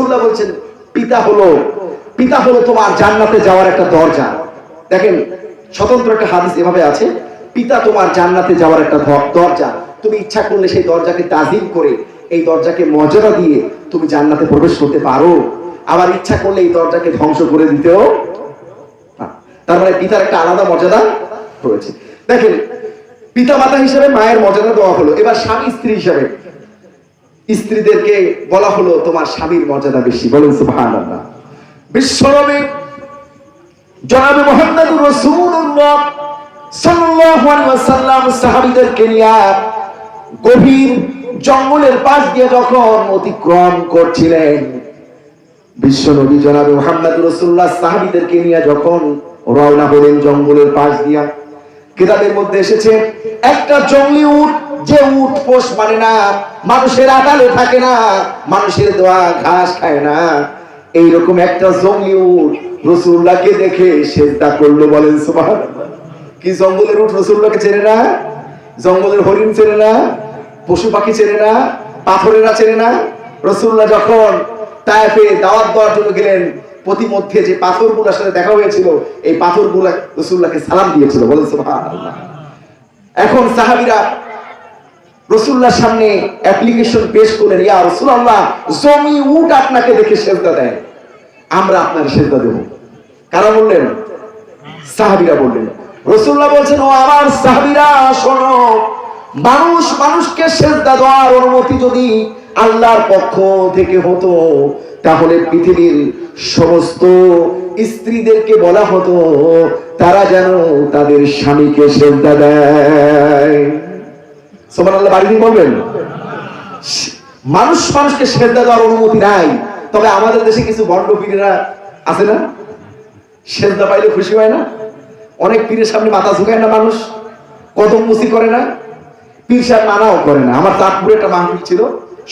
রসুল্লাহ বলছেন, পিতা হলো পিতা হলো তোমার জান্নাতে যাওয়ার একটা দরজা। দেখেন, স্বতন্ত্র একটা হাদিস এভাবে আছে, পিতা তোমার জান্নাতে যাওয়ার একটা দরজা। তুমি ইচ্ছা করলে সেই দরজাকে তাজিম করে, এই দরজাকে মর্যাদা দিয়ে তুমি জান্নাতে প্রবেশ করতে পারো। আবার ইচ্ছা করলে এই দরজাকে ধ্বংস করে দিতেও। তার মানে পিতার একটা আলাদা মর্যাদা রয়েছে। দেখেন পিতা মাতা হিসেবে মায়ের মর্যাদা দেওয়া হলো। এবার স্বামী স্ত্রী হিসেবে স্ত্রীদেরকে বলা হলো, তোমার স্বামীর মর্যাদা বেশি। বলুন জনাবে রাসূলুল্লাহ সাল্লাল্লাহু আলাইহি ওয়াসাল্লাম সাহাবীদেরকে নিয়ে গভীর জঙ্গলের পাশ দিয়ে যখন অতিক্রম করছিলেন, বিশ্বনবী জনাবে মোহাম্মদুর রাসূলুল্লাহ সাহাবীদেরকে নিয়ে যখন রওনা হলেন জঙ্গলের পাশ দিয়া কিতাবের মধ্যে এসেছে একটা জঙ্গলি উট। যে উঠ পোষ মানে না, মানুষের আদালে থাকে না, মানুষের দোয়া ঘাস খায় না। এইরকম একটা জঙ্গলি উট রসুল্লাহকে দেখে সেজদা করল বলেন, সুবহানাল্লাহ। কি জঙ্গলের উট রসুল্লাহকে চেনে না? জঙ্গলের হরিণ চেনে না? পশু পাখি চেনে না? পাথরেরা চেনে না? রসুল্লাহ যখন তায়েফে দাওয়াত দেওয়ার জন্য গেলেন, প্রতিমধ্যে যে পাথরগুলোর সাথে দেখা হয়েছিল, এই পাথরগুলা রসুল্লাহকে সালাম দিয়েছিল বলেন, সুবহানাল্লাহ। এখন সাহাবীরা রসুল্লাহর সামনে অ্যাপ্লিকেশন পেশ করলেন ইয়া রসুল্লাহ জমি উঠ আপনাকে দেখে সেজদা দেয়। আমরা আপনার সেজদা দেব। কারা বললেন? সাহাবীরা বললেন। রসুল্লাহ বলছেন, ও আমার সাহাবিরা, শোনো, মানুষ মানুষকে সেজদা দেওয়ার অনুমতি যদি আল্লাহর পক্ষ থেকে হতো, তাহলে পৃথিবীর সমস্ত স্ত্রীদেরকে বলা হতো, তারা যেন তাদের স্বামীকে সেজদা দেয়। মানুষ মানুষকে সেজদা দেওয়ার অনুমতি নাই। তবে আমাদের দেশে কিছু পীরেরা আছে না? সেজদা পাইলে খুশি হয় না? অনেক পীরের সামনে মাথা ঝুঁকায় না মানুষ? মুসি করে না? পীর সাহেব মানাও করে না। আমার চাঁদপুরে একটা মাহফিল ছিল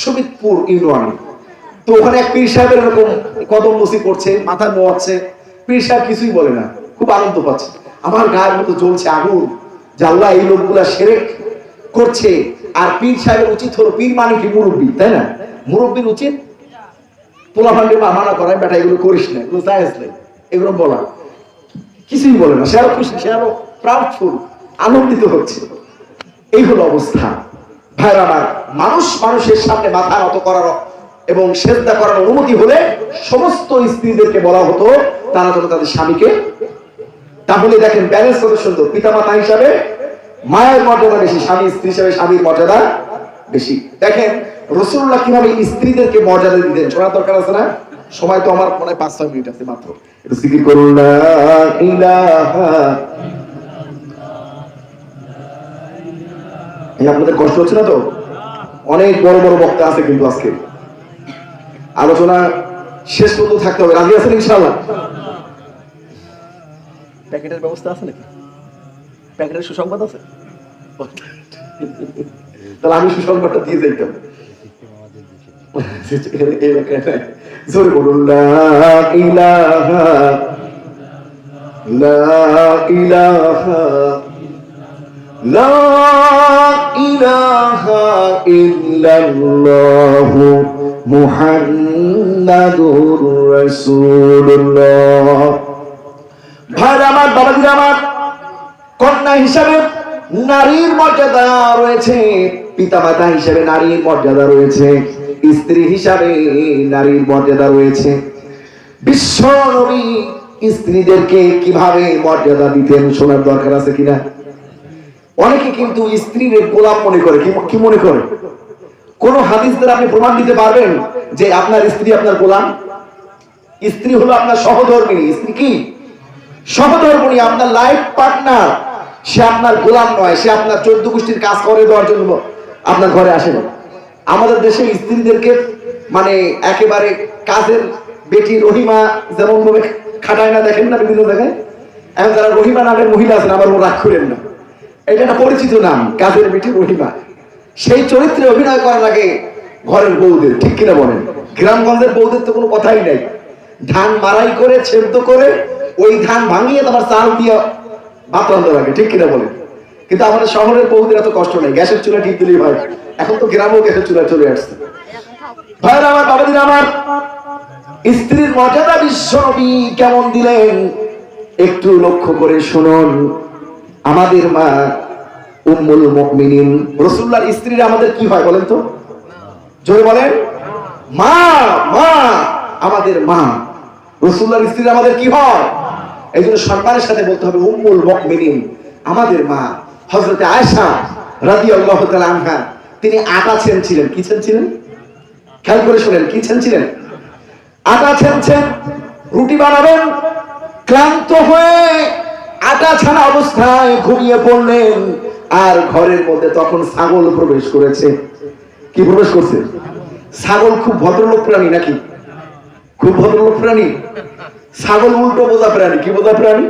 সমিতপুর ইউনিয়নে। তো ওখানে এক পীর সাহেবের এরকম কদম মুসি করছে মাথা নোয়াচ্ছে পীর সাহেব কিছুই বলে না। খুব আনন্দ পাচ্ছে। আমার গায়ের মতো জ্বলছে আগুন। আল্লাহ এই লোকগুলা সেরেক। করছে। আর পীর সাহেবের উচিত হলো, পীর মানে কি মুরব্বী, তাই না? মুরব্বীর উচিত পোলা ফান্ডে মানা করায়, বেটা, এগুলো করিস না, এগুলো জায়েজ নেই, এগুলো বলা। কিছুই বলে না, সে আরও খুশি, সে আরও প্রাউডফুল আনন্দিত হচ্ছে। এই হলো অবস্থা। ভাইরা আমার, মানুষ মানুষের সামনে মাথা নত করার এবং শ্রদ্ধা করার অনুমতি হলে সমস্ত স্ত্রীদেরকে বলা হতো, তারা যেন তাদের স্বামীকে। তাহলে দেখেন ব্যালেন্স কত সুন্দর। পিতামাতা হিসাবে মায়ের মর্যাদা বেশি, স্বামী স্ত্রী হিসাবে স্বামীর মর্যাদা বেশি। দেখেন রসুল্লাহ কীভাবে স্ত্রীদেরকে মর্যাদা দিতেন? শোনার দরকার আছে না? সময় তো আমার মনে পাঁচ, ছয় মিনিট আছে মাত্র। আপনাদের কষ্ট হচ্ছে না তো? অনেক বড় বড় বক্তা আছে কিন্তু আজকে। আলোচনা শেষ পর্যন্ত থাকতে হবে। রাজি আছেন ইনশাআল্লাহ? প্যাকেটের ব্যবস্থা আছে নাকি? প্যাকেটের সুসংবাদ আছে? তাহলে আমি সুসংবাদটা দিয়ে যাইতাম জোরে বলুন, লা ইলাহা লা ইলাহা লা ইলাহা ইল্লাল্লাহ মুহাম্মাদুর রাসূলুল্লাহ। ভাই, আমার বাবাজি আমার কন্যা হিসাবে নারীর মর্যাদা রয়েছে, পিতামাতা হিসাবে নারীর মর্যাদা রয়েছে, স্ত্রী হিসাবে নারীর মর্যাদা রয়েছে। বিশ্ব নবী স্ত্রীদেরকে কীভাবে মর্যাদা দিতেন শোনার দরকার আছে কিনা? অনেকে কিন্তু স্ত্রীর গোলাপ মনে করে, কি- মনে করে? কোন হাদিস দ্বারা আপনি প্রমাণ দিতে পারবেন যে আপনার স্ত্রী আপনার গোলাম? স্ত্রী হলো আপনার সহধর্মিনী। স্ত্রী কি? সহধর্মিনী, আপনার লাইফ পার্টনার সে আপনার গোলাম নয়, সে আপনার চোদ্দ গোষ্ঠীর কাজ করে দেওয়ার জন্য আপনার ঘরে আসে না। আমাদের দেশে স্ত্রীদেরকে মানে একেবারে কাজের বেটি রহিমা যেমন ভাবে খাটায় না, দেখেন না বিভিন্ন জায়গায়? এখন যারা রহিমা নামের মহিলা আছেন, আবার রাগ করেন না। এটা একটা পরিচিত নাম, কাজের বেটি রহিমা। সেই চরিত্রে অভিনয় করার আগে ঘরের বউদের, ঠিক কিনা বলেন? গ্রামগঞ্জের বউদের তো কোনো কথাই নাই। ধান মারাই করে ছেদ করে, ওই ধান ভাঙিয়ে তোমার চাল দিয়ে ভাত রান্ধতে লাগে, ঠিক কিনা বলেন? কিন্তু আমাদের শহরের বউদের এত কষ্ট নেই, গ্যাসের চুলা ঠিক দিলেই ভাই। এখন তো গ্রামেও গ্যাসের চুলা চলে আসছে। ভাইরা আমার বাবাদিন আমার। স্ত্রীর মর্যাদা বিশ্বনবী কেমন দিলেন? একটু লক্ষ্য করে শুনুন। আমাদের মা উম্মুল মুমিনিন, রাসূলুল্লাহর স্ত্রীরা আমাদের কি হয় বলেন তো? জোরে বলেন। মা মা, আমাদের মা। রাসূলুল্লাহর স্ত্রীরা আমাদের কি হয়? এই জন্য সম্মানের সাথে বলতে হবে, উম্মুল মুমিনিন, আমাদের মা, হযরতে আয়েশা রাদিয়াল্লাহু তাআলা আনহা, তিনি আটা ছিলেন কি ছিলেন খেয়াল করে শুনেন, কি ছিলেন আটা ছেনছেন, রুটি বানাবেন, ক্লান্ত হয়ে আটা ছানা অবস্থায় ঘুমিয়ে পড়লেন, আর ঘরের মধ্যে তখন ছাগল প্রবেশ করেছে। কি প্রবেশ করছে? ছাগল খুব ভদ্রলোক প্রাণী নাকি? খুব ভদ্রলোক প্রাণী? ছাগল উল্টো বোঝা প্রাণী, কি বোঝা প্রাণী?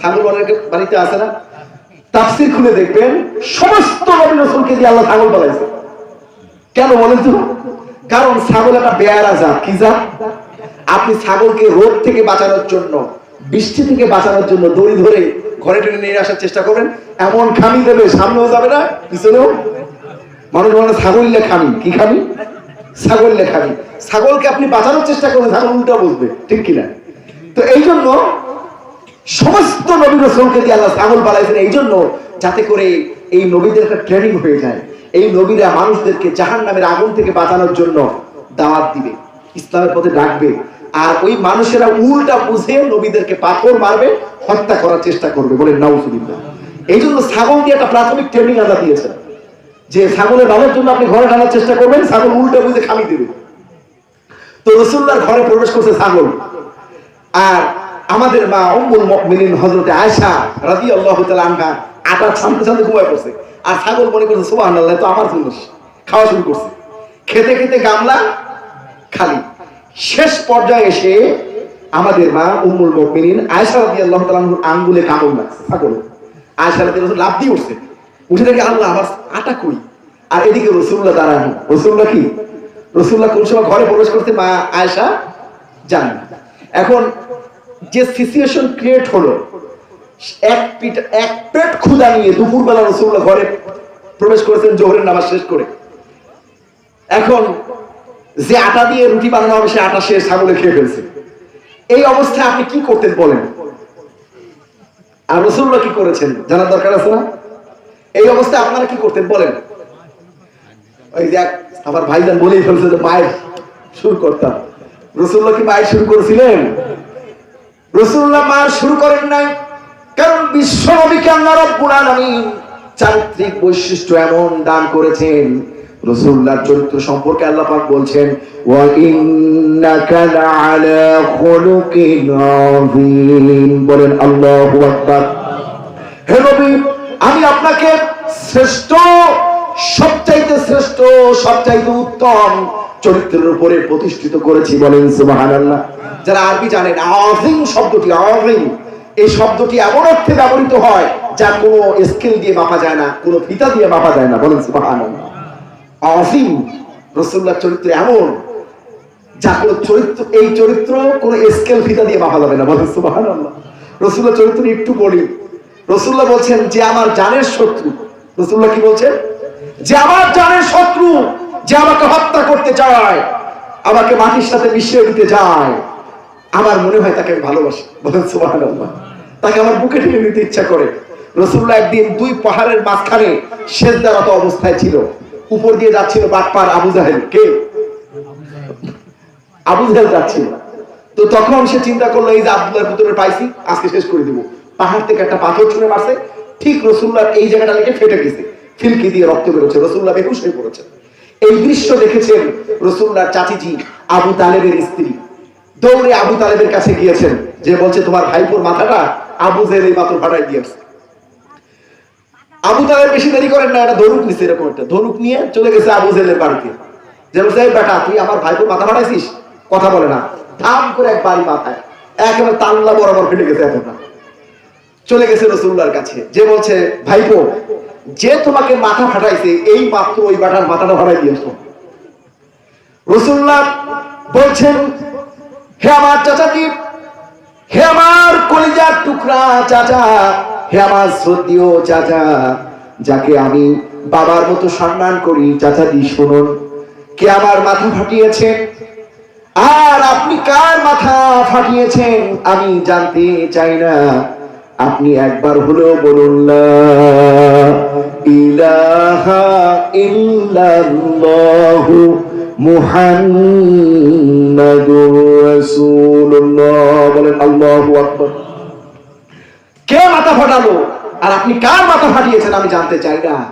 ছাগল অনেকে বাড়িতে আসে না। তাফসির খুলে দেখবেন, সমস্ত নবী রসুলকে দিয়ে আল্লাহ ছাগল বানাইছে কেন বলেন তো? কারণ ছাগল একটা বেয়ারা জাত, কি জাত? আপনি ছাগলকে রোদ থেকে বাঁচানোর জন্য, বৃষ্টি থেকে বাঁচানোর জন্য দড়ি ধরে ঘরে টেনে নিয়ে আসার চেষ্টা করবেন, এমন খামি দেবে সামনেও যাবে না, পিছনেও। মানুষ মানে ছাগল খামি। কি খামি? ছাগল খামি। ছাগলকে আপনি বাঁচানোর চেষ্টা করবেন, ছাগল উল্টা বসবে ঠিক কিনা? তো এই জন্য সমস্ত নবী রসুলকে দিয়ে আল্লাহ ছাগল বানাইছেন এই জন্য যাতে করে এই নবীদের একটা ট্রেনিং হয়ে যায়। এই নবীরা মানুষদেরকে জাহান নামের আগুন থেকে বাঁচানোর জন্য দাওয়াত দিবে, ইসলামের পথে ডাকবে। আর ওই মানুষেরা উল্টা বুঝে নবীদেরকে পাথর মারবে, হত্যা করার চেষ্টা করবে বলে নাউজুবিল্লাহ। এই জন্য ছাগল দিয়ে একটা প্রাথমিক ট্রেনিং আল্লাহ দিয়েছেন। যে ছাগলের ভালোর জন্য আপনি ঘরে ঢালার চেষ্টা করবেন, ছাগল উল্টা বুঝে খালি দেবে। তো রসুল্লার ঘরে প্রবেশ করছে ছাগল। আর আমাদের মা উম্মুল মুমিনিন হযরতে আয়েশা রাদিয়াল্লাহু আল্লাহ আনহা আটা ছানতে ছানতে ঘুমায় পড়ছে। আর ছাগল মনে করছে, সুবহানাল্লাহ তো আমার জন্য। খাওয়া শুরু করছে। খেতে খেতে গামলা খালি। শেষ পর্যায়ে এসে আমাদের মা উম্মুল মুমিনিন আয়েশা রাদিয়াল্লাহু আল্লাহ আনহার আঙ্গুলে কামড় লাগছে ছাগল। আয়েশা রাদিয়াল্লাহু লাভ দিয়ে উঠছে। উঠে দেখে আল্লাহ, আমার আটা কই? আর এদিকে রসুল্লাহ দাঁড়ানো রসুল্লাহ কি? রসুল্লাহ কোন সময় ঘরে প্রবেশ করতে মা আয়েশা জানেন না। এখন যে সিচুয়েশন ক্রিয়েট হলো, এক পিঠ, এক পেট ক্ষুদা নিয়ে দুপুরবেলা রসুল্লাহ ঘরে প্রবেশ করেছেন, জোহরের নামাজ শেষ করে। এখন যে আটা দিয়ে রুটি বানানো হবে, সে আটা সে ছাগলে খেয়ে ফেলছে। এই অবস্থায় আপনি কি করতেন বলেন? আর রসুল্লাহ কি করেছেন? জানার দরকার আছে না? এই অবস্থায় আপনারা কি করতেন বলেন? ওই দেখ আমার ভাইজান বলেই ফেলছে যে, মায়ের শুরু করতাম। রসুল্লাহ কি মায়ের শুরু করেছিলেন? রসুল্লাহ মায়ের শুরু করেন নাই। কারণ বিশ্ব নবীকে আল্লাহ রব্বুল চারিত্রিক বৈশিষ্ট্য এমন দান করেছেন। রসুল্লাহর চরিত্র সম্পর্কে আল্লাহ পাক বলছেন বলেন আল্লাহু হে আমি আপনাকে শ্রেষ্ঠ সবচাইতে উত্তম চরিত্রের উপরে প্রতিষ্ঠিত করেছি বলেন সুবহানাল্লাহ। যারা আরবি জানেন আযীম শব্দটি, আযীম। এই শব্দটি এমন অর্থে ব্যবহৃত হয় যা কোনো স্কেল দিয়ে মাপা যায় না, কোনো ফিতা দিয়ে মাপা যায় না, বলেন সুবহানাল্লাহ। আযীম রাসূলুল্লাহ চরিত্র এমন যা কোনো চরিত্র, এই চরিত্র কোনো স্কেল, ফিতা দিয়ে মাপা যাবে না, বলেন সুবহানাল্লাহ। রাসূলুল্লাহ চরিত্র একটু বলি। রসুল্লাহ বলছেন যে, আমার জানের শত্রু। রসুল্লাহ কি বলছেন? যে আমার জানের শত্রু, যে আমাকে হত্যা করতে চায়, আমাকে মাটির সাথে মিশিয়ে দিতে চায়, আমার মনে হয় তাকে ভালোবাসি। তাকে আমার বুকে নিতে ইচ্ছা করে। একদিন দুই পাহাড়ের মাঝখানে শেষদারত অবস্থায় ছিল। উপর দিয়ে যাচ্ছিল বাটপার আবু জাহেল। কে? আবু জাহেল যাচ্ছিল। তো তখন সে চিন্তা করল, এই যে আব্দুল্লাহর ভিতরে পাইছি, আজকে শেষ করে দিব। পাহাড় থেকে একটা পাথর ছুঁড়ে মারছে। ঠিক রসুল্লাহ এই জায়গাটা লেগে ফেটে গেছে। ফিলকি দিয়ে রক্ত বেরোচ্ছে রসুল্লাহ বেহুশ হয়ে পড়েছে এই দৃশ্য দেখেছেন রসুল্লাহ চাচিজি আবু তালেবের স্ত্রী। দৌড়ে আবু তালেবের কাছে গিয়েছেন, যে বলছে, তোমার ভাইপোর মাথাটা আবু জেল এই মাত্র ফাটাই দিয়েছে। আবু তালেব বেশি দেরি করেন না একটা ধনুক নিচ্ছে এরকম একটা ধনুক নিয়ে চলে গেছে আবু জেলের বাড়িতে। যে বলছে, এই বেটা, তুই আমার ভাইপোর মাথা ফাটাইছিস? কথা বলে না। ধাম করে এক বাড়ি মাথায়, একেবারে তাল্লা বরাবর ফেটে গেছে এতটা। চলে গেছে রসুল্লার কাছে, যে বলছে, ভাইপো যে তোমাকে মাথা ফাটাইছে, এই মাত্র ওই বাটার মাথাটা ফাটাই দিয়েছ। রসুল্লাহ বলছেন, হে আমার চাচাজি, হে আমার কলিজার টুকরা চাচা, হে আমার শ্রদ্ধীয় চাচা, যাকে আমি বাবার মতো সম্মান করি, চাচাজি, শুনুন, কে আমার মাথা ফাটিয়েছে আর আপনি কার ফাটিয়েছে10 আমি জানতে চাই না। আপনি একবার হলেও বলুন লা ইলাহা ইল্লাল্লাহু মুহাম্মাদুর রাসূলুল্লাহ। বলেন, আল্লাহু আকবার। কে মাথা ফাটালো? আর আপনি কার মাথা ফাটিয়েছেন আমি জানতে চাই না।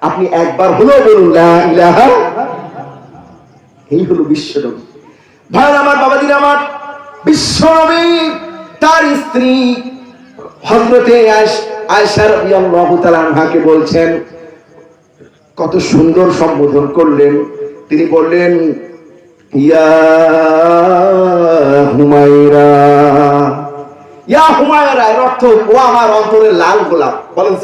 আপনি একবার হলেও বলুন, লা ইলাহা এই হলো বিশ্বনবী। ভাই আমার বাবাজির, আমার বিশ্বনবী, তার স্ত্রী হজরতে বলছেন, কত সুন্দর সম্বোধন করলেন। তিনি বললেন, ইয়া হুমায়রা ইয়া হুমায়রা, এর অর্থ, ও আমার অন্তরের লাল গোলাপ। বলেন